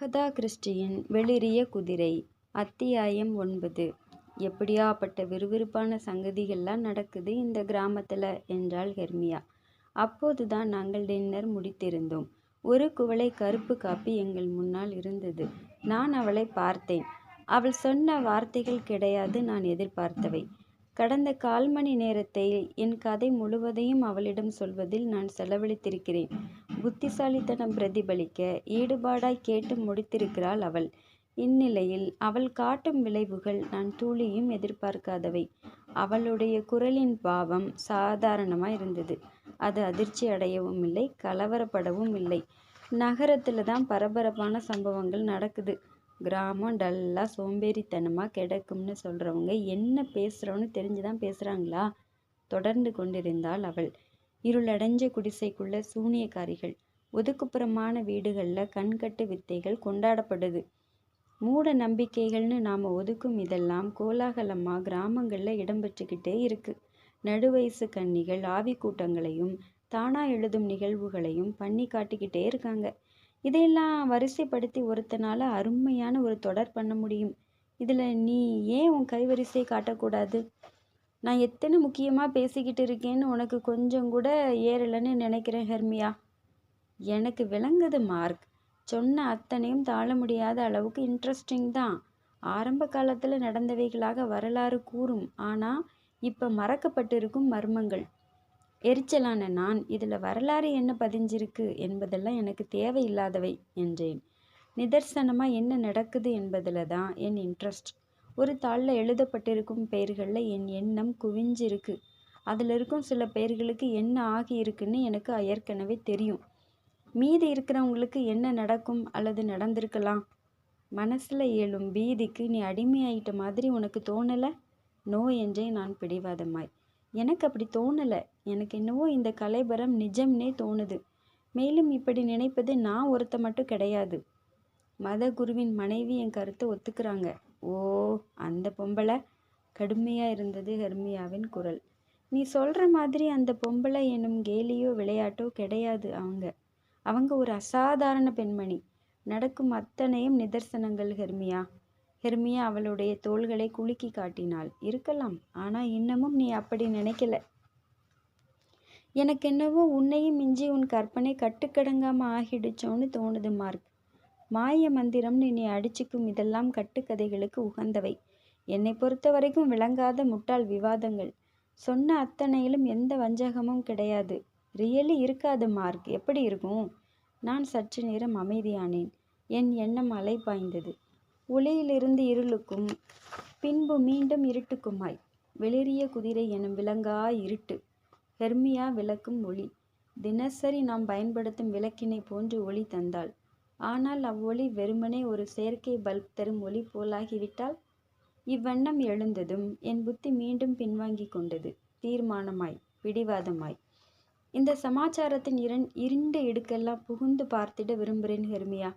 Agatha கிறிஸ்டியின் வெளிரிய குதிரை அத்தியாயம் ஒன்பது. எப்படியாப்பட்ட விறுவிறுப்பான சங்கதிகள்லாம் நடக்குது இந்த கிராமத்தில் என்றாள் ஹெர்மியா. அப்போதுதான் நாங்கள் டின்னர் முடித்திருந்தோம். ஒரு குவளை கருப்பு காப்பி எங்கள் முன்னால் இருந்தது. நான் அவளை பார்த்தேன். அவள் சொன்ன வார்த்தைகள் கிடையாது நான் எதிர்பார்த்தவை. கடந்த கால் மணி நேரத்தை என் கதை முழுவதையும் அவளிடம் சொல்வதில் நான் செலவழித்திருக்கிறேன். புத்திசாலித்தனம் பிரதிபலிக்க ஈடுபாடாய் கேட்டு முடித்திருக்கிறாள் அவள். இந்நிலையில் அவள் காட்டும் விளைவுகள் நான் துளியும் எதிர்பார்க்காதவை. அவளுடைய குரலின் பாவம் சாதாரணமாக இருந்தது. அது அதிர்ச்சி அடையவும் இல்லை கலவரப்படவும் இல்லை. நகரத்தில் தான் பரபரப்பான சம்பவங்கள் நடக்குது. கிராமம் டல்லாக சோம்பேறித்தனமாக கிடக்கும்னு சொல்கிறவங்க என்ன பேசுகிறோன்னு தெரிஞ்சு தான் பேசுகிறாங்களா தொடர்ந்து கொண்டிருந்தாள் அவள். இருளடைஞ்ச குடிசைக்குள்ள சூனியக்காரிகள் ஒதுக்குப்புறமான வீடுகளில் கண்கட்டு வித்தைகள் கொண்டாடப்படுது. மூட நம்பிக்கைகள்னு நாம் ஒதுக்கும் இதெல்லாம் கோலாகலமாக கிராமங்களில் இடம்பெற்றுக்கிட்டே இருக்கு. நடுவயசு கன்னிகள் ஆவி கூட்டங்களையும் தானா எழுதும் நிகழ்வுகளையும் பண்ணி காட்டிக்கிட்டே இருக்காங்க. இதையெல்லாம் வரிசைப்படுத்தி ஒருத்தனால் அருமையான ஒரு தொடர் பண்ண முடியும். இதில் நீ ஏன் உன் கைவரிசை காட்டக்கூடாது? நான் எத்தனை முக்கியமாக பேசிக்கிட்டு இருக்கேன்னு உனக்கு கொஞ்சம் கூட ஏறலைன்னு நினைக்கிறேன் ஹெர்மியா. எனக்கு விளங்குது மார்க். சொன்ன அத்தனையும் தாழ முடியாத அளவுக்கு இன்ட்ரெஸ்டிங் தான். ஆரம்ப காலத்தில் நடந்தவைகளாக வரலாறு கூறும். ஆனால் இப்போ மறக்கப்பட்டிருக்கும் மர்மங்கள். எரிச்சலான நான் இதில் வரலாறு என்ன பதிஞ்சிருக்கு? என்பதெல்லாம் எனக்கு தேவையில்லாதவை என்றேன். நிதர்சனமாக என்ன நடக்குது என்பதில் தான் என் இன்ட்ரெஸ்ட் ஒரு தாளில் எழுதப்பட்டிருக்கும் பெயர்களில் என் எண்ணம் குவிஞ்சிருக்கு. அதில் இருக்கும் சில பெயர்களுக்கு என்ன ஆகியிருக்குன்னு எனக்கு ஏற்கனவே தெரியும். மீதி இருக்கிறவங்களுக்கு என்ன நடக்கும் அல்லது நடந்திருக்கலாம்? மனசில் எழும் பீதிக்கு நீ அடிமையாயிட்ட மாதிரி உனக்கு தோணலை? நோ என்றே நான் பிடிவாதமாய். எனக்கு அப்படி தோணலை. எனக்கு என்னவோ இந்த கலைபரம் நிஜம்னே தோணுது. மேலும் இப்படி நினைப்பது நான் ஒருத்த மட்டும் கிடையாது. மத குருவின் மனைவி என் கருத்தை ஒத்துக்கிறாங்க. ஓ அந்த பொம்பளை? கடுமையாக இருந்தது ஹெர்மியாவின் குரல். நீ சொல்கிற மாதிரி அந்த பொம்பளை எனும் கேலியோ விளையாட்டோ கிடையாது அவங்க. அவங்க ஒரு அசாதாரண பெண்மணி. நடக்கும் அத்தனையும் நிதர்சனங்கள் ஹெர்மியா. ஹெர்மியா அவளுடைய தோள்களை குலுக்கி காட்டினாள். இருக்கலாம் ஆனால் இன்னமும் நீ அப்படி நினைக்கல. எனக்கு என்னவோ உன்னையும் மிஞ்சி உன் கற்பனை கட்டுக்கடங்காமல் ஆகிடுச்சோன்னு தோணுது மார்க். மாய மந்திரம்னு நீ அடிச்சுக்கும் இதெல்லாம் கட்டுக்கதைகளுக்கு உகந்தவை. என்னை பொறுத்த வரைக்கும் விளங்காத முட்டாள் விவாதங்கள். சொன்ன அத்தனையிலும் எந்த வஞ்சகமும் கிடையாது. ரியலி இருக்காது மார்க். எப்படி இருக்கும்? நான் சற்று நேரம் அமைதியானேன். என் எண்ணம் அலை பாய்ந்தது ஒளியிலிருந்து இருளுக்கும் பின்பு மீண்டும் இருட்டுக்குமாய். வெளிரிய குதிரை எனும் விலங்கா இருட்டு. ஹெர்மியா விளக்கும் ஒளி. தினசரி நாம் பயன்படுத்தும் விளக்கினை போன்று ஒளி தந்தாள். ஆனால் அவ்வொளி வெறுமனே ஒரு செயற்கை பல்ப் தரும் ஒளி போலாகிவிட்டால்? இவ்வண்ணம் எழுந்ததும் என் புத்தி மீண்டும் பின்வாங்கி கொண்டது. தீர்மானமாய் பிடிவாதமாய் இந்த சமாச்சாரத்தின் இரண் இருண்ட இடுக்கெல்லாம் புகுந்து பார்த்திட விரும்புகிறேன் ஹெர்மியா.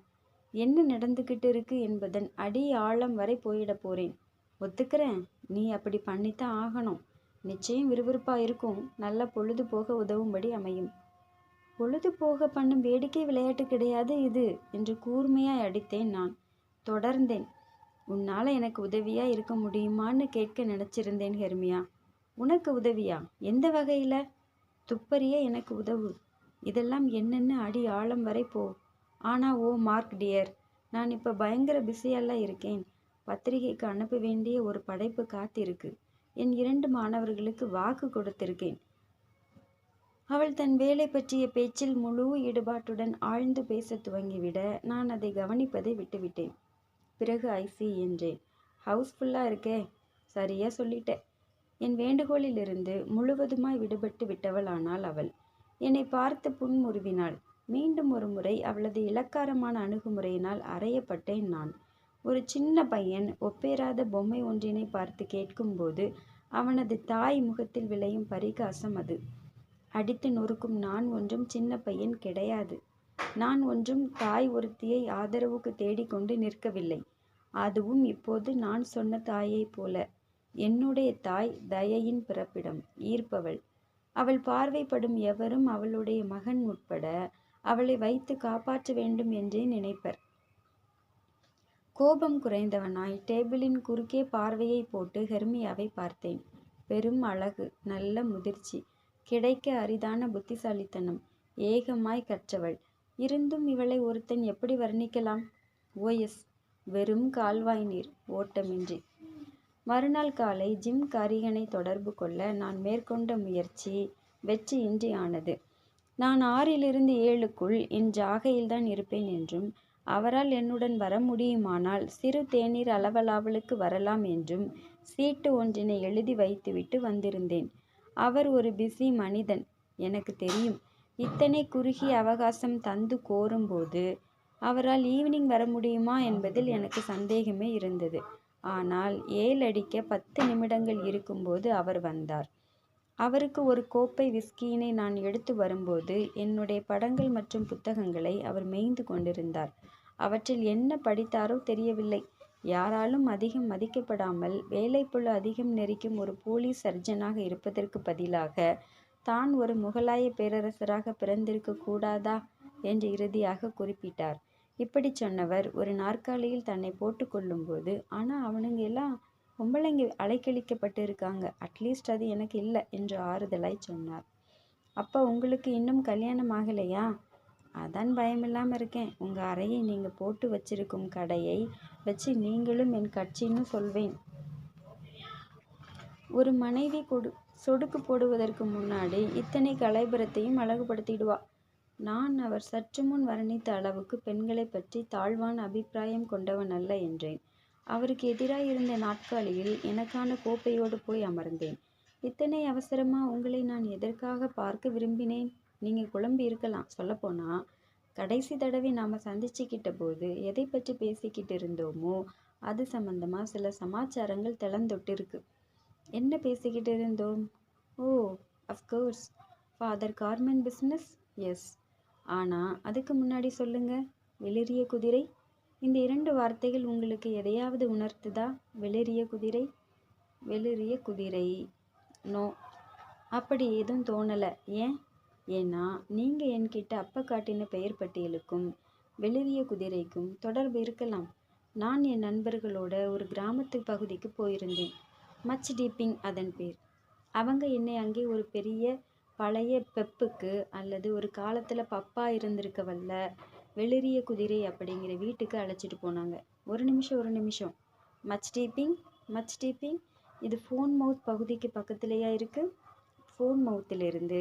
என்ன நடந்துக்கிட்டு இருக்கு என்பதன் அடி ஆழம் வரை போயிட போறேன். ஒத்துக்கிறேன் நீ அப்படி பண்ணித்தான் ஆகணும். நிச்சயம் விறுவிறுப்பாக இருக்கும். நல்ல பொழுது போக உதவும்படி அமையும். பொழுது போக பண்ணும் வேடிக்கை விளையாட்டு கிடையாது இது என்று கூர்மையாய் அடித்தேன் நான். தொடர்ந்தேன். உன்னால் எனக்கு உதவியா இருக்க முடியுமான்னு கேட்க நினச்சிருந்தேன் ஹெர்மியா. உனக்கு உதவியா? எந்த வகையில்? துப்பறிய எனக்கு உதவு. இதெல்லாம் என்னென்னு அடி ஆழம் வரை போ ஆனால் ஓ மார்க் டியர் நான் இப்போ பயங்கர பிஸியெல்லாம் இருக்கேன். பத்திரிகைக்கு அனுப்ப வேண்டிய ஒரு படைப்பு காத்திருக்கு. என் இரண்டு மாணவர்களுக்கு வாக்கு கொடுத்திருக்கேன். அவள் தன் வேலை பற்றிய பேச்சில் முழு ஈடுபாட்டுடன் ஆழ்ந்து பேச துவங்கிவிட நான் அதை கவனிப்பதை விட்டுவிட்டேன். பிறகு ஐசி என்றேன். ஹவுஸ்ஃபுல்லாக இருக்கே? சரியா சொல்லிட்டேன் என் வேண்டுகோளிலிருந்து முழுவதுமாய் விடுபட்டு விட்டவளானாள் அவள். என்னை பார்த்து புன்முறுவினாள். மீண்டும் ஒரு முறை அவளது இலக்காரமான அணுகுமுறையினால் அறையப்பட்டேன் நான். ஒரு சின்ன பையன் ஒப்பேராத பொம்மை ஒன்றினை பார்த்து கேட்கும்போது அவனது தாய் முகத்தில் விளையும் பரிகாசம் அது. அடித்து நொறுக்கும் நான் ஒன்றும் சின்ன பையன் கிடையாது. நான் ஒன்றும் தாய் ஒருத்தியை ஆதரவுக்கு தேடிக்கொண்டு நிற்கவில்லை. அதுவும் இப்போது நான் சொன்ன தாயைப் போல. என்னுடைய தாய் தயையின் பிறப்பிடம் ஈர்ப்பவள். அவள் பார்வைப்படும் எவரும் அவளுடைய மகன் உட்பட அவளை வைத்து காப்பாற்ற வேண்டும் என்றே நினைப்பர் கோபம் குறைந்தவனாய் டேபிளின் குறுக்கே பார்வையை போட்டு ஹெர்மியாவை பார்த்தேன். பெரும் அழகு நல்ல முதிர்ச்சி கிடைக்க அரிதான புத்திசாலித்தனம் ஏகமாய் கற்றவள். இருந்தும் இவளை ஒருத்தன் எப்படி வர்ணிக்கலாம்? ஓஎஸ் வெறும் கால்வாய் நீர். ஓட்டமின்றி. மறுநாள் காலை ஜிம் காரிகனை தொடர்பு கொள்ள நான் மேற்கொண்ட முயற்சி வெற்றியின்றி ஆனது. நான் ஆறிலிருந்து ஏழுக்குள் என் ஜாகையில்தான் இருப்பேன் என்றும் அவரால் என்னுடன் வர முடியுமானால் சிறு தேநீர் அளவலாவலுக்கு வரலாம் என்றும் சீட்டு ஒன்றினை எழுதி வைத்துவிட்டு வந்திருந்தேன். அவர் ஒரு பிஸி மனிதன். எனக்கு தெரியும். இத்தனை குறுகிய அவகாசம் தந்து கோரும்போது அவரால் ஈவினிங் வர முடியுமா என்பதில் எனக்கு சந்தேகமே இருந்தது. ஆனால் ஏழடிக்க பத்து நிமிடங்கள் இருக்கும்போது அவர் வந்தார். அவருக்கு ஒரு கோப்பை விஸ்கியினை நான் எடுத்து வரும்போது என்னுடைய படங்கள் மற்றும் புத்தகங்களை அவர் மேய்ந்து கொண்டிருந்தார். அவற்றில் என்ன படித்தாரோ தெரியவில்லை. யாராலும் அதிகம் மதிக்கப்படாமல் வேலைப்பளு அதிகம் நெரிக்கும் ஒரு போலீஸ் சர்ஜனாக இருப்பதற்கு பதிலாக தான் ஒரு முகலாயப் பேரரசராக பிறந்திருக்க கூடாதா என்று இறுதியாக குறிப்பிட்டார். இப்படி சொன்னவர் ஒரு நாற்காலியில் தன்னை போட்டுக்கொள்ளும்போது கொள்ளும்போது அவனுங்க எல்லாம் பொம்பளைங்க அலைக்கழிக்கப்பட்டு இருக்காங்க அட்லீஸ்ட் அது எனக்கு இல்லை என்று ஆறுதலாய் சொன்னார். அப்பா உங்களுக்கு இன்னும் கல்யாணம் ஆகலையா? அதான் பயமில்லாமல் இருக்கேன். உங்கள் அறையை நீங்கள் போட்டு வச்சிருக்கும் கடையை வச்சு நீங்களும் என் கட்சின்னு சொல்வேன். ஒரு மனைவி கொடு சொடுக்கு போடுவதற்கு முன்னாடி இத்தனை கலைபுரத்தையும் அழகுபடுத்திடுவா. நான் அவர் சற்று முன் வர்ணித்த அளவுக்கு பெண்களை பற்றி தாழ்வான அபிப்பிராயம் கொண்டவன் அல்ல என்றேன். அவருக்கு எதிராயிருந்த நாற்காலியில் எனக்கான கோப்பையோடு போய் அமர்ந்தேன். இத்தனை அவசரமா உங்களை நான் எதற்காக பார்க்க விரும்பினேன்? நீங்க குழம்பி இருக்கலாம். சொல்லப்போனா கடைசி தடவை நாம சந்திச்சுக்கிட்டபோது எதை பற்றி பேசிக்கிட்டு இருந்தோமோ அது சம்பந்தமா சில சமாச்சாரங்கள் தளந்தொட்டிருக்கு. என்ன பேசிக்கிட்டு இருந்தோம்? ஓ of course father Carmen business yes. ஆனால் அதுக்கு முன்னாடி சொல்லுங்க. வெளிரிய குதிரை. இந்த இரண்டு வார்த்தைகள் உங்களுக்கு எதையாவது உணர்த்துதா? வெளிரிய குதிரை. வெளிரிய குதிரை. நோ. அப்படி எதுவும் தோணலை ஏன்? ஏன்னா நீங்கள் என்கிட்ட அப்ப காட்டின பெயர் பட்டியலுக்கும் வெளிரிய குதிரைக்கும் தொடர்பு இருக்கலாம். நான் என் நண்பர்களோட ஒரு கிராமத்து பகுதிக்கு போயிருந்தேன். மச் டீப்பிங் அதன் பேர். அவங்க என்னை அங்கே ஒரு பெரிய பழைய பெப்புக்கு அல்லது ஒரு காலத்தில் பப்பா இருந்திருக்கவல்ல வெளிறிய குதிரை அப்படிங்கிற வீட்டுக்கு அழைச்சிட்டு போனாங்க. ஒரு நிமிஷம் ஒரு நிமிஷம். மச் டீப்பிங் மச் டீப்பிங் இது ஃபோன் மவுத் பகுதிக்கு பக்கத்துலேயா இருக்குது ஃபோன் மவுத்திலிருந்து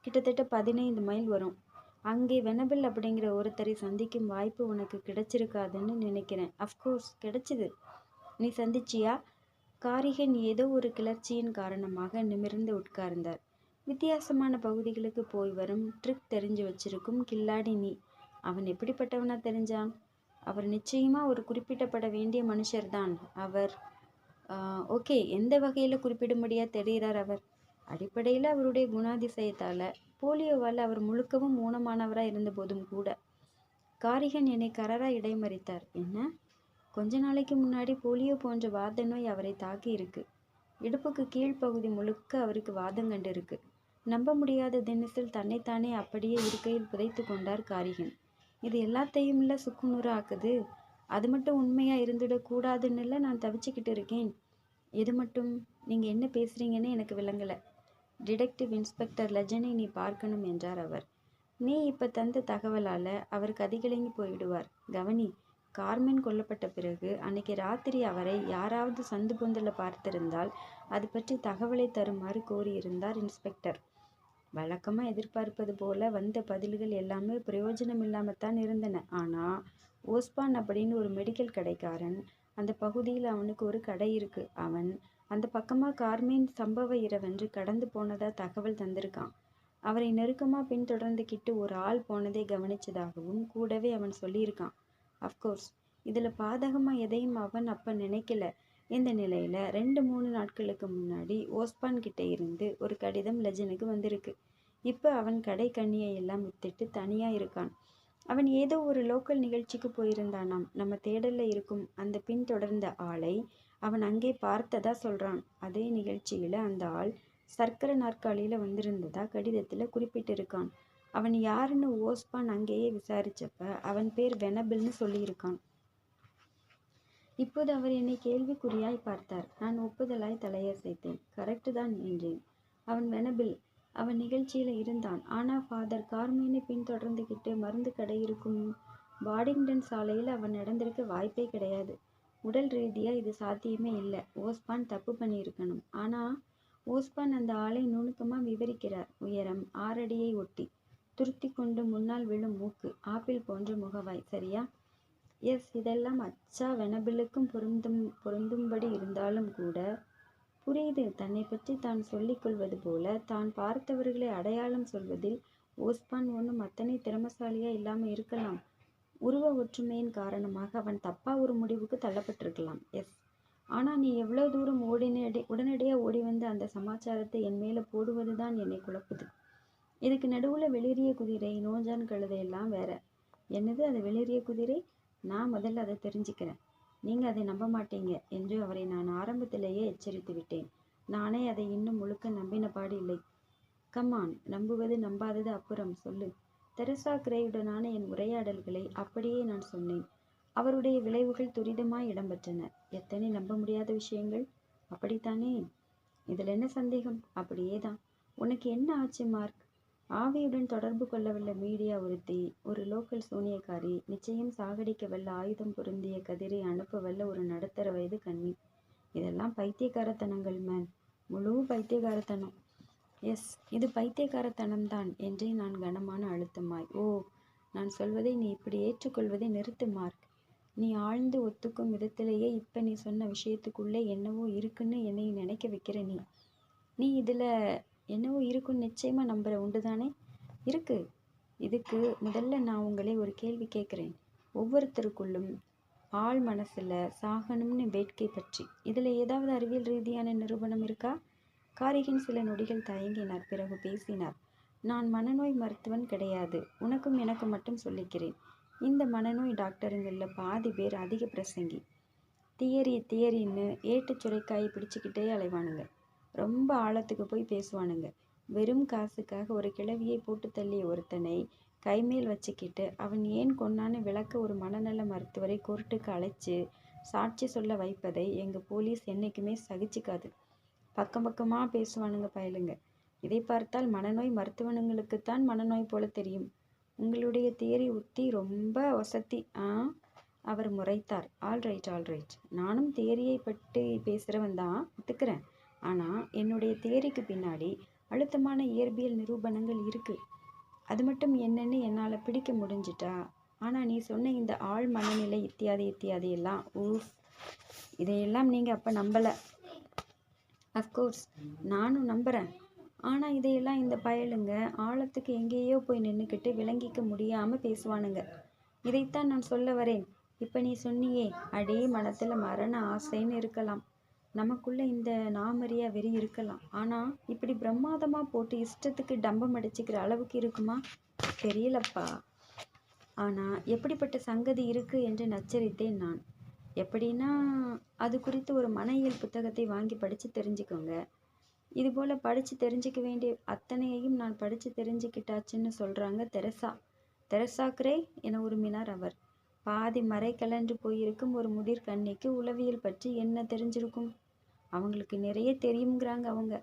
கிட்டத்தட்ட பதினைந்து மைல் வரும். அங்கே வெனபில் அப்படிங்கிற ஒருத்தரை சந்திக்கும் வாய்ப்பு உனக்கு கிடைச்சிருக்காதுன்னு நினைக்கிறேன். அஃப்கோர்ஸ் கிடைச்சிது நீ சந்திச்சியா? காரிகன் ஏதோ ஒரு கிளர்ச்சியின் காரணமாக நிமிர்ந்து உட்கார்ந்தார். வித்தியாசமான பகுதிகளுக்கு போய் வரும் ட்ரிக் தெரிஞ்சு வச்சிருக்கும் கில்லாடி நீ. அவன் எப்படிப்பட்டவனா தெரிஞ்சான்? அவர் நிச்சயமா ஒரு குறிப்பிடப்பட வேண்டிய மனுஷர்தான். அவர் ஓகே எந்த வகையில் குறிப்பிடும்படியா தெரிகிறார் அவர்? அடிப்படையில் அவருடைய குணாதிசயத்தால் போலியோவால் அவர் முழுக்கவும் ஊனமானவராக இருந்தபோதும் கூட. காரிகன் என்னை கரராக இடைமறித்தார். என்ன? கொஞ்ச நாளைக்கு முன்னாடி போலியோ போன்ற வாத நோய் அவரைத் தாக்கியிருக்கு. இடுப்புக்கு கீழ்ப்பகுதி முழுக்க அவருக்கு வாதங்கண்டிருக்கு. நம்ப முடியாத தினத்தில் தன்னைத்தானே அப்படியே இருக்கையில் புதைத்துக் கொண்டார் காரிகன். இது எல்லாத்தையும்ல சுக்குநூறு ஆக்குது. அது மட்டும் உண்மையாக இருந்துடக்கூடாதுன்னுல நான் தவிச்சுக்கிட்டு இருக்கேன். எது மட்டும்? நீங்கள் என்ன பேசுகிறீங்கன்னு எனக்கு விளங்கலை டிடெக்டிவ் இன்ஸ்பெக்டர் லஜனை நீ பார்க்கணும் என்றார் அவர். நீ இப்போ தந்த தகவலால் அவர் கதிகலங்கி போயிடுவார். கவனி. கார்மென் கொல்லப்பட்ட பிறகு அன்னைக்கு ராத்திரி அவரை யாராவது சந்து பொந்தில் பார்த்திருந்தால் அது பற்றி தகவலை தருமாறு கோரியிருந்தார் இன்ஸ்பெக்டர். வழக்கமாக எதிர்பார்ப்பது போல வந்த பதில்கள் எல்லாமே பிரயோஜனம் இல்லாமல் தான் இருந்தன. ஆனால் ஓஸ்பான் அப்படின்னு ஒரு மெடிக்கல் கடைக்காரன் அந்த பகுதியில் அவனுக்கு ஒரு கடை இருக்கு. அவன் அந்த பக்கமாக கார்மேன் சம்பவ இரவன்று கடந்து போனதா தகவல் தந்திருக்கான். அவரை நெருக்கமாக பின்தொடர்ந்துக்கிட்டு ஒரு ஆள் போனதை கவனிச்சதாகவும் கூடவே அவன் சொல்லியிருக்கான். அஃப்கோர்ஸ் இதில் பாதகமாக எதையும் அவன் அப்போ நினைக்கல. இந்த நிலையில் ரெண்டு மூணு நாட்களுக்கு முன்னாடி ஓஸ்பான் கிட்டே இருந்து ஒரு கடிதம் லெஜனுக்கு வந்திருக்கு. இப்போ அவன் கடை கண்ணியை எல்லாம் வித்துட்டு தனியாக இருக்கான். அவன் ஏதோ ஒரு லோக்கல் நிகழ்ச்சிக்கு போயிருந்தானாம். நம்ம தேடலில் இருக்கும் அந்த பின்தொடர்ந்த ஆளை அவன் அங்கே பார்த்ததா சொல்கிறான் அதே நிகழ்ச்சியில் அந்த ஆள் சர்க்கரை நாற்காலியில் வந்திருந்ததா கடிதத்தில் குறிப்பிட்டிருக்கான். அவன் யாருன்னு ஓஸ்பான் அங்கேயே விசாரித்தப்ப அவன் பேர் வெனபில்னு சொல்லியிருக்கான். இப்போது அவர் என்னை கேள்விக்குறியாய் பார்த்தார். நான் ஒப்புதலாய் தலையசைத்தேன் கரெக்டு தான் என்றேன். அவன் வெனபில் அவன் நிகழ்ச்சியில் இருந்தான். ஆனால் ஃபாதர் கார்மேனை பின்தொடர்ந்துக்கிட்டு மருந்து கடை இருக்கும் பாடிங்டன் சாலையில் அவன் நடந்திருக்க வாய்ப்பே கிடையாது. உடல் ரீதியாக இது சாத்தியமே இல்லை. ஓஸ்பான் தப்பு பண்ணியிருக்கணும். ஆனால் ஓஸ்பான் அந்த ஆளை நுணுக்கமாக விவரிக்கிறார். உயரம் ஆறடியை ஒட்டி. துருத்தி கொண்டு முன்னால் விழும் மூக்கு. ஆப்பிள் போன்ற முகவாய். சரியா? எஸ் இதெல்லாம் அச்சா வெனபிலுக்கும் பொருந்தும் பொருந்தும்படி இருந்தாலும் கூட புரியுது. தன்னை பற்றி தான் சொல்லிக் கொள்வது போல தான் பார்த்தவர்களை அடையாளம் சொல்வதில் ஓஸ்பான் ஒன்றும் அத்தனை திறமசாலியாக இல்லாமல் இருக்கலாம். உருவ ஒற்றுமையின் காரணமாக அவன் தப்பாக ஒரு முடிவுக்கு தள்ளப்பட்டிருக்கலாம் எஸ். ஆனால் நீ எவ்வளோ தூரம் ஓடினடி உடனடியாக ஓடி வந்து அந்த சமாச்சாரத்தை என் மேலே போடுவது தான் என்னை குழப்புது. இதுக்கு நடுவில் வெளிரிய குதிரை நோஞ்சான் கழுதை எல்லாம் வேற. என்னது அது வெளிரிய குதிரை? நான் முதல்ல அதை தெரிஞ்சுக்கிறேன். நீங்கள் அதை நம்ப மாட்டீங்க என்று அவரை நான் ஆரம்பத்திலேயே எச்சரித்து விட்டேன். நானே அதை இன்னும் முழுக்க நம்பின பாடு இல்லை கம்மான் நம்புவது நம்பாதது அப்புறம் சொல்லு. தெரசா கிரேயுடனான என் உரையாடல்களை அப்படியே நான் சொன்னேன். அவருடைய விளைவுகள் துரிதமாய் இடம்பெற்றன எத்தனை நம்ப முடியாத விஷயங்கள்? அப்படித்தானே? இதில் என்ன சந்தேகம்? அப்படியே தான் உனக்கு என்ன ஆச்சு மார்க்? ஆவியுடன் தொடர்பு கொள்ளவல்ல மீடியா ஒருத்தி. ஒரு லோக்கல் சூனியக்காரி. நிச்சயம் சாகடிக்க வல்ல ஆயுதம் பொருந்திய கதிரை அனுப்ப வல்ல ஒரு நடுத்தர வயது கண்ணி இதெல்லாம் பைத்தியக்காரத்தனங்கள் மேன் முழு பைத்தியக்காரத்தனம். எஸ் இது பைத்தியக்காரத்தனம்தான் என்றே நான் கனமான அழுத்தமாய். ஓ நான் சொல்வதை நீ இப்படி ஏற்றுக்கொள்வதை நிறுத்து மார்க். நீ ஆழ்ந்து ஒத்துக்கும் விதத்திலேயே இப்போ நீ சொன்ன விஷயத்துக்குள்ளே என்னவோ இருக்குன்னு என்னை நினைக்க வைக்கிற நீ. நீ இதில் என்னவோ இருக்குன்னு நிச்சயமாக நம்புகிற உண்டு தானே இருக்குது இதுக்கு முதல்ல நான் உங்களை ஒரு கேள்வி கேட்குறேன். ஒவ்வொருத்தருக்குள்ளும் ஆள் மனசில் சாகணும்னு வேட்கை பற்றி. இதில் ஏதாவது அறிவியல் ரீதியான நிரூபணம் இருக்கா? காரிகின் சில நொடிகள் தயங்கினார் பிறகு பேசினார். நான் மனநோய் மருத்துவன் கிடையாது. உனக்கும் எனக்கு மட்டும் சொல்லிக்கிறேன். இந்த மனநோய் டாக்டருங்களில் பாதி பேர் அதிக பிரசங்கி. தியரி தியரின்னு ஏட்டு சுரைக்காயை பிடிச்சிக்கிட்டே அலைவானுங்க. ரொம்ப ஆழத்துக்கு போய் பேசுவானுங்க. வெறும் காசுக்காக ஒரு கிழவியை போட்டு தள்ளிய ஒருத்தனை கைமேல் வச்சுக்கிட்டு அவன் ஏன் கொன்னான்னு விளக்க ஒரு மனநல மருத்துவரை கோர்ட்டுக்கு அழைச்சி சாட்சி சொல்ல வைப்பதை எங்கள் போலீஸ் என்றைக்குமே சகிச்சுக்காது. பக்கம் பக்கமாக பேசுவானுங்க பயலுங்க. இதை பார்த்தால் மனநோய் மருத்துவனுங்களுக்குத்தான் மனநோய் போல தெரியும். உங்களுடைய தியரி உத்தி ரொம்ப வசதி ஆ? அவர் முறைத்தார். Alright alright. நானும் தியரியை பற்றி பேசுகிறவன் தான். ஒத்துக்கிறேன். ஆனால் என்னுடைய தேரிக்கு பின்னாடி அழுத்தமான இயற்பியல் நிரூபணங்கள் இருக்குது அது மட்டும் என்னன்னு என்னால் பிடிக்க முடிஞ்சிட்டா? ஆனால் நீ சொன்ன இந்த ஆழ் மனநிலை இத்தியாதி இத்தியாதி எல்லாம் ஊஃப் இதையெல்லாம் நீங்கள் அப்போ நம்பலை. அஃப்கோர்ஸ் நானும் நம்புகிறேன் ஆனால் இதையெல்லாம் இந்த பயலுங்க ஆழத்துக்கு எங்கேயோ போய் நின்றுக்கிட்டு விளங்கிக்க முடியாமல் பேசுவானுங்க. இதைத்தான் நான் சொல்ல வரேன். இப்போ நீ சொன்னியே அடே மனத்தில் மரண ஆசைன்னு இருக்கலாம். நமக்குள்ளே இந்த நாமரியா வெறி இருக்கலாம். ஆனால் இப்படி பிரம்மாதமாக போட்டு இஷ்டத்துக்கு டம்பம் அடிச்சுக்கிற அளவுக்கு இருக்குமா? தெரியலப்பா. ஆனால் எப்படிப்பட்ட சங்கதி இருக்கு என்று நச்சரித்தேன் நான். எப்படின்னா அது குறித்து ஒரு மனையியல் புத்தகத்தை வாங்கி படித்து தெரிஞ்சுக்கோங்க. இதுபோல் படித்து தெரிஞ்சுக்க வேண்டிய அத்தனையையும் நான் படித்து தெரிஞ்சுக்கிட்டாச்சுன்னு சொல்கிறாங்க தெரசா. தெரசா கிரே என உருமினார் அவர். பாதி மறை கலன்று போயிருக்கும் ஒரு முதிர் கண்ணிக்கு உளவியல் பற்றி என்ன தெரிஞ்சிருக்கும்? அவங்களுக்கு நிறைய தெரியுங்கிறாங்க அவங்க.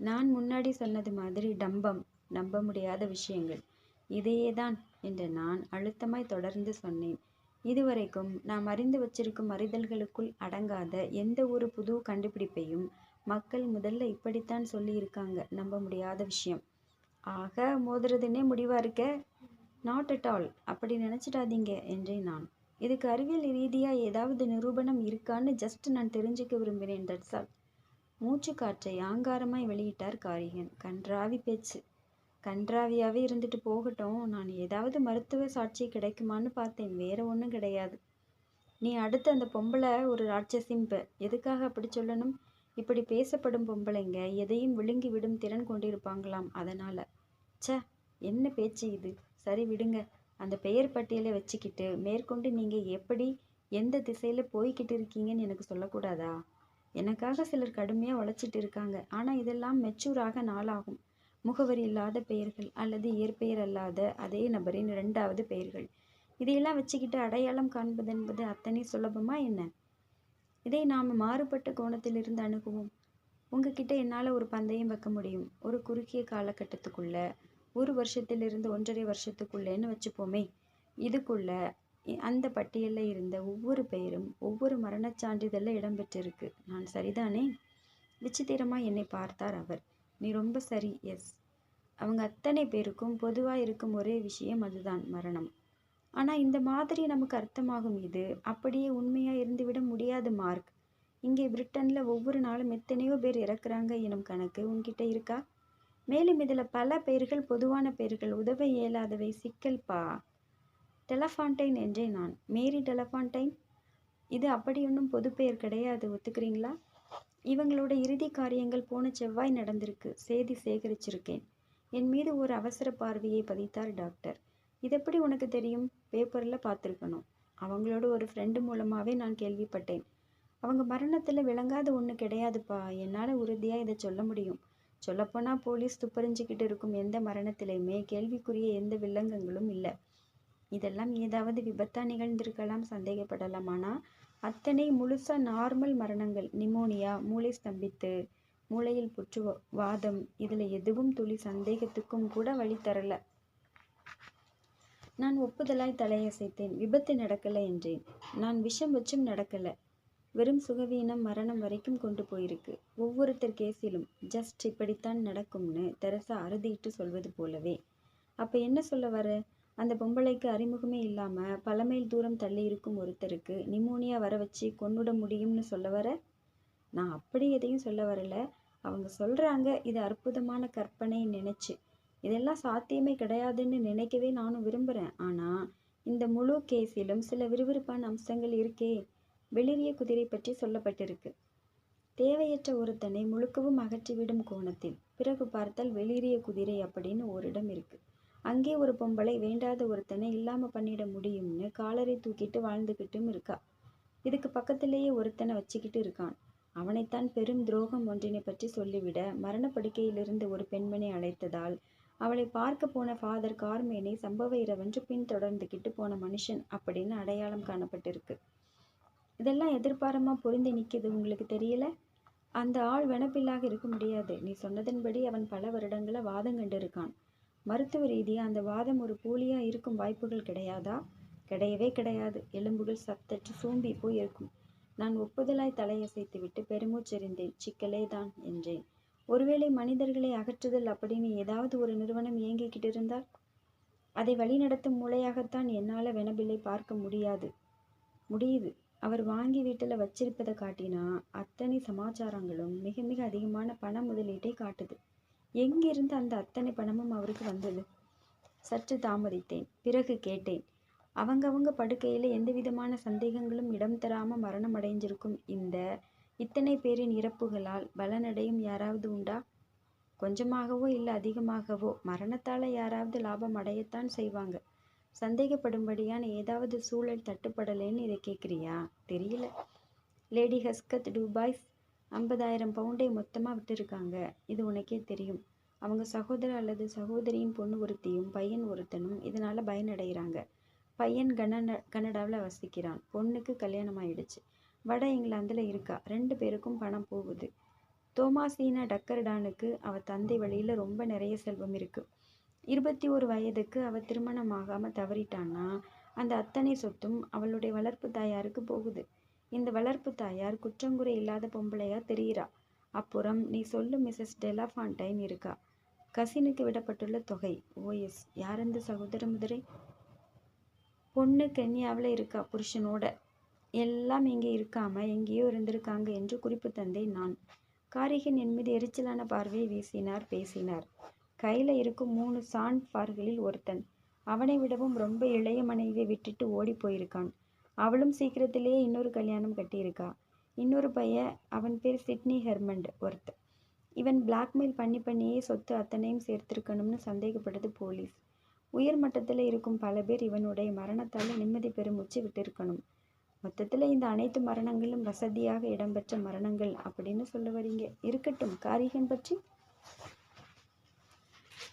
நான் முன்னாடி சொன்னது மாதிரி டம்பம் நம்ப முடியாத விஷயங்கள். இதையே தான் என்று நான் அழுத்தமாய் தொடர்ந்து சொன்னேன். இதுவரைக்கும் நாம் அறிந்து வச்சிருக்கும் அறிதல்களுக்குள் அடங்காத எந்த ஒரு புது கண்டுபிடிப்பையும் மக்கள் முதல்ல இப்படித்தான் சொல்லியிருக்காங்க நம்ப முடியாத விஷயம். ஆக மோதுறதுன்னே முடிவாக இருக்க? நாட் அட் ஆல் அப்படி நினச்சிடாதீங்க என்றேன் நான். இதுக்கு அறிவியல் ரீதியாக ஏதாவது நிரூபணம் இருக்கான்னு ஜஸ்ட் நான் தெரிஞ்சுக்க விரும்பினேன் தட்ஸ் ஆல் மூச்சு காற்றை ஆங்காரமாய் வெளியிட்டார் காரிகன். கன்றாவி பேச்சு. கன்றாவியாகவே இருந்துட்டு போகட்டும். நான் ஏதாவது மருத்துவ சாட்சி கிடைக்குமான்னு பார்த்தேன். வேற ஒன்றும் கிடையாது. நீ அடுத்து அந்த பொம்பளை ஒரு ராட்சசிம்ப. எதுக்காக அப்படி சொல்லணும்? இப்படி பேசப்படும் பொம்பளைங்க எதையும் விழுங்கி விடும் திறன் கொண்டிருப்பாங்களாம் அதனால். ச என்ன பேச்சு இது? சரி விடுங்க. அந்த பெயர் பட்டியலை வச்சுக்கிட்டு மேற்கொண்டு நீங்கள் எப்படி எந்த திசையில் போய்கிட்டு இருக்கீங்கன்னு எனக்கு சொல்லக்கூடாதா? எனக்காக சிலர் கடுமையாக உழைச்சிட்டு இருக்காங்க. ஆனால் இதெல்லாம் மெச்சூராக நாளாகும். முகவரி இல்லாத பெயர்கள் அல்லது இயற்பெயர் அல்லாத அதே நபரின் இரண்டாவது பெயர்கள். இதையெல்லாம் வச்சுக்கிட்டு அடையாளம் காண்பது என்பது அத்தனை சுலபமா என்ன? இதை நாம் மாறுபட்ட கோணத்திலிருந்து அணுகுவோம். உங்ககிட்ட என்னால் ஒரு பந்தயம் வைக்க முடியும். ஒரு குறுகிய காலகட்டத்துக்குள்ள ஒரு வருஷத்திலிருந்து ஒன்றரை வருஷத்துக்குள்ளேன்னு வச்சுப்போமே. இதுக்குள்ள அந்த பட்டியலில் இருந்த ஒவ்வொரு பெயரும் ஒவ்வொரு மரணச் சான்றிதழில் இடம்பெற்றிருக்கு நான் சரிதானே? விசித்திரமாக என்னை பார்த்தார் அவர். நீ ரொம்ப சரி எஸ். அவங்க அத்தனை பேருக்கும் பொதுவாக இருக்கும் ஒரே விஷயம் அதுதான் மரணம். ஆனால் இந்த மாதிரி நமக்கு அர்த்தமாகும் இது. அப்படியே உண்மையாக இருந்துவிட முடியாது மார்க். இங்கே பிரிட்டனில் ஒவ்வொரு நாளும் எத்தனையோ பேர் இறக்குறாங்க எனும் கணக்கு உன்கிட்ட இருக்கா? மேலும் இதில் பல பெயர்கள் பொதுவான பெயர்கள் உதவ இயலாதவை சிக்கல்பா டெலஃபாண்டைன் என்றேன் நான். மேரி டெலஃபாண்டைன் இது அப்படி ஒன்றும் பொது பெயர் கிடையாது ஒத்துக்கிறீங்களா? இவங்களோட இறுதி காரியங்கள் போன செவ்வாய் நடந்திருக்கு. செய்தி சேகரிச்சிருக்கேன். என் மீது ஒரு அவசர பார்வையை பதித்தார் டாக்டர். இது எப்படி உனக்கு தெரியும்? பேப்பரில் பார்த்துருக்கணும். அவங்களோட ஒரு ஃப்ரெண்டு மூலமாகவே நான் கேள்விப்பட்டேன். அவங்க மரணத்தில் விளங்காத ஒன்று கிடையாதுப்பா. என்னால் உறுதியாக இதை சொல்ல முடியும். சொல்லப்போனால் போலீஸ் துப்பறிஞ்சிக்கிட்டு இருக்கும் எந்த மரணத்திலையுமே கேள்விக்குரிய எந்த வில்லங்கங்களும் இல்லை. இதெல்லாம் ஏதாவது விபத்தாக நிகழ்ந்திருக்கலாம் சந்தேகப்படலாம். ஆனால் அத்தனை முழுசாக நார்மல் மரணங்கள் நிமோனியா மூளை ஸ்தம்பித்து மூளையில் புற்று வாதம் இதில் எதுவும் துளி சந்தேகத்துக்கும் கூட வழி தரல. நான் ஒப்புதலாய் தலையசைத்தேன். விபத்து நடக்கலை என்றேன். நான் விஷம் வச்சும் நடக்கலை. வெறும் சுகவீனம் மரணம் வரைக்கும் கொண்டு போயிருக்கு. ஒவ்வொருத்தர் கேஸிலும் ஜஸ்ட் இப்படித்தான் நடக்கும்னு தெரசா அறுதிட்டு சொல்வது போலவே. அப்போ என்ன சொல்ல வர? அந்த பொம்பளைக்கு அறிமுகமே இல்லாமல் பல மைல் தூரம் தள்ளி இருக்கும் ஒருத்தருக்கு நிமோனியா வர வச்சு கொண்டுட முடியும்னு சொல்ல வர? நான் அப்படி எதையும் சொல்ல வரல. அவங்க சொல்கிறாங்க இது அற்புதமான கற்பனை நினைச்சு. இதெல்லாம் சாத்தியமே கிடையாதுன்னு நினைக்கவே நானும் விரும்புகிறேன் ஆனால் இந்த முழு கேஸிலும் சில விறுவிறுப்பான அம்சங்கள் இருக்கே. வெளிரிய குதிரை பற்றி சொல்லப்பட்டிருக்கு. தேவையற்ற ஒருத்தனை முழுக்கவும் அகற்றிவிடும் கோணத்தில் பிறகு பார்த்தால் வெளிரிய குதிரை அப்படின்னு ஒரு இடம் இருக்கு. அங்கே ஒரு பொம்பளை வேண்டாத ஒருத்தனை இல்லாம பண்ணிட முடியும்னு காலரை தூக்கிட்டு வாழ்ந்துகிட்டும் இருக்கா. இதுக்கு பக்கத்திலேயே ஒருத்தனை வச்சுக்கிட்டு இருக்கான். அவனைத்தான் பெரும் துரோகம் ஒன்றினை பற்றி சொல்லிவிட மரணப்படுக்கையிலிருந்து ஒரு பெண்மணி அழைத்ததால் அவளை பார்க்க போன ஃபாதர் கார்மேனை சம்பவ இரவென்று பின்தொடர்ந்துகிட்டு போன மனுஷன் அப்படின்னு அடையாளம் காணப்பட்டிருக்கு. இதெல்லாம் எதிர்பாரமாக பொருந்தி நிற்கிது உங்களுக்கு தெரியல? அந்த ஆள் வெனப்பில்லாக இருக்க முடியாது. நீ சொன்னதன்படி அவன் பல வருடங்களை வாதம் கண்டிருக்கான். மருத்துவ ரீதியாக அந்த வாதம் ஒரு போலியாக இருக்கும் வாய்ப்புகள் கிடையாதா? கிடையவே கிடையாது. எலும்புகள் சத்தற்று சூம்பி போய் இருக்கும் நான் ஒப்புதலாய் தலையசைத்து விட்டு பெருமூச்செறிந்தேன் சிக்கலே தான் என்றேன். ஒருவேளை மனிதர்களை அகற்றுதல் அப்படின்னு ஏதாவது ஒரு நிறுவனம் இயங்கிக்கிட்டு இருந்தால்? அதை வழிநடத்தும் மூளையாகத்தான் என்னால் வெனபில்லை பார்க்க முடியாது. முடியுது. அவர் வாங்கி வீட்டில் வச்சிருப்பதை காட்டினா அத்தனை சமாச்சாரங்களும் மிக மிக அதிகமான பண முதலீட்டை காட்டுது. எங்கிருந்து அந்த அத்தனை பணமும் அவருக்கு வந்தது? சற்று தாமதித்தேன். பிறகு கேட்டேன் அவங்கவங்க படுக்கையில் எந்த விதமான சந்தேகங்களும் இடம் தராமல் மரணம் அடைஞ்சிருக்கும். இந்த இத்தனை பேரின் இறப்புகளால் பலனடையும் யாராவது உண்டா? கொஞ்சமாகவோ இல்லை அதிகமாகவோ மரணத்தால் யாராவது லாபம் அடையத்தான் செய்வாங்க. சந்தேகப்படும்படியான ஏதாவது சூழல் தட்டுப்படலைன்னு இதை கேட்குறியா? தெரியல. லேடி ஹஸ்கத் டூபாய்ஸ் ஐம்பதாயிரம் பவுண்டை மொத்தமாக விட்டுருக்காங்க. இது உனக்கே தெரியும். அவங்க சகோதரர் அல்லது சகோதரியின் பொண்ணு ஒருத்தியும் பையன் ஒருத்தனும் இதனால் பயனடைகிறாங்க. பையன் கனடா கனடாவில் வசிக்கிறான். பொண்ணுக்கு கல்யாணம் ஆயிடுச்சு வட இங்கிலாந்தில் இருக்கா. ரெண்டு பேருக்கும் பணம் போகுது. தோமாசீனா டக்கர்டானுக்கு அவ தந்தை வழியில் ரொம்ப நிறைய செல்வம் இருக்குது இருபத்தி ஒரு வயதுக்கு அவள் திருமணம் தவறிட்டான்னா அந்த அத்தனை சொத்தும் அவளுடைய வளர்ப்பு தாயாருக்கு போகுது. இந்த வளர்ப்பு தாயார் குற்றங்குறை இல்லாத பொம்பளையா தெரிகிறா. அப்புறம் நீ சொல்லு மிஸ்ஸஸ் டெலாஃபான்டைன் இருக்கா? கசினுக்கு விடப்பட்டுள்ள தொகை. ஓஎஸ் யார் அந்த சகோதர முதிரை? பொண்ணு கென்யாவில் இருக்கா புருஷனோட? எல்லாம் இங்கே இருக்காம எங்கேயோ இருந்திருக்காங்க என்று குறிப்பு தந்தேன் நான். காரிகன் என் மீது எரிச்சலான பார்வையை வீசினார் பேசினார். கையில் இருக்கும் மூணு சான்பார்களில் ஒருத்தன். அவனை விடவும் ரொம்ப இளைய மனைவியை விட்டுட்டு ஓடி போயிருக்கான். அவளும் சீக்கிரத்திலேயே இன்னொரு கல்யாணம் கட்டியிருக்கா. இன்னொரு பையன் அவன் பேர் சிட்னி ஹெர்மண்ட் ஒருத்தன். இவன் பிளாக்மெயில் பண்ணி பண்ணியே சொத்து அத்தனையும் சேர்த்திருக்கணும்னு சந்தேகப்படுது போலீஸ். உயர் மட்டத்தில் இருக்கும் பல பேர் இவனுடைய மரணத்தால் நிம்மதி பெருமூச்சு விட்டிருக்கணும். மொத்தத்தில் இந்த அனைத்து மரணங்களும் வசதியாக இடம்பெற்ற மரணங்கள் அப்படின்னு சொல்ல வரீங்க. இருக்கட்டும் காரிகன் பற்றி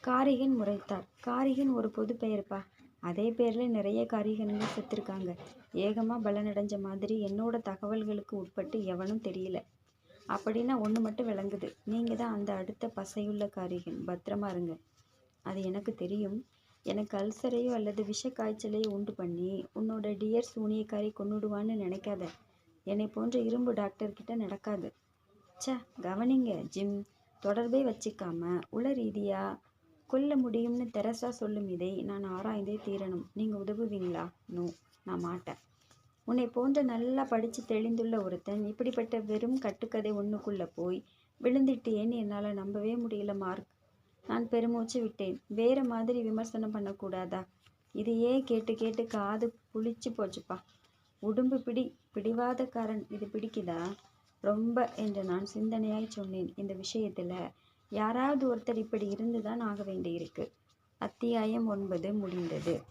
காரிகன் முறைத்தார். காரிகன் ஒரு பொது பெயர்ப்பா? அதே பேரில் நிறைய காரிகனுங்க செத்துருக்காங்க. ஏகமாக பலனடைஞ்ச மாதிரி என்னோட தகவல்களுக்கு உட்பட்டு எவனும் தெரியல. அப்படின்னா ஒன்று மட்டும் விளங்குது. நீங்கள் தான் அந்த அடுத்த பசையுள்ள காரிகன். பத்திரமா இருங்க. அது எனக்கு தெரியும். எனக்கு அல்சரையோ அல்லது விஷ காய்ச்சலையோ உண்டு பண்ணி உன்னோட டியர் சூனியக்காரி கொண்டுடுவான்னு நினைக்காத. என்னை போன்ற இரும்பு டாக்டர்கிட்ட நடக்காது. ச கவனிங்க ஜிம். தொடர்பே வச்சுக்காம உள ரீதியாக கொல்ல முடியும்னு தெரசா சொல்லும் இதை நான் ஆராய்ந்தே தீரணும். நீங்கள் உதவுவீங்களா? நோ நான் மாட்டேன். உன்னை போன்ற நல்லா படித்து தெளிந்துள்ள ஒருத்தன் இப்படிப்பட்ட வெறும் கட்டுக்கதை ஒன்றுக்குள்ளே போய் விழுந்துட்டேன்னு என்னால் நம்பவே முடியல மார்க்? நான் பெருமூச்சு விட்டேன். வேறு மாதிரி விமர்சனம் பண்ணக்கூடாதா? இதையே கேட்டு கேட்டு காது புளிச்சு போச்சுப்பா. உடும்பு பிடி பிடிவாதக்காரன் இது பிடிக்குதா? ரொம்ப என்று நான் சிந்தனையாய் சொன்னேன். இந்த விஷயத்தில் யாராவது ஒருத்தர் இப்படி இருந்து தான் ஆக வேண்டியிருக்கு. அத்தியாயம் ஒன்பது முடிந்தது.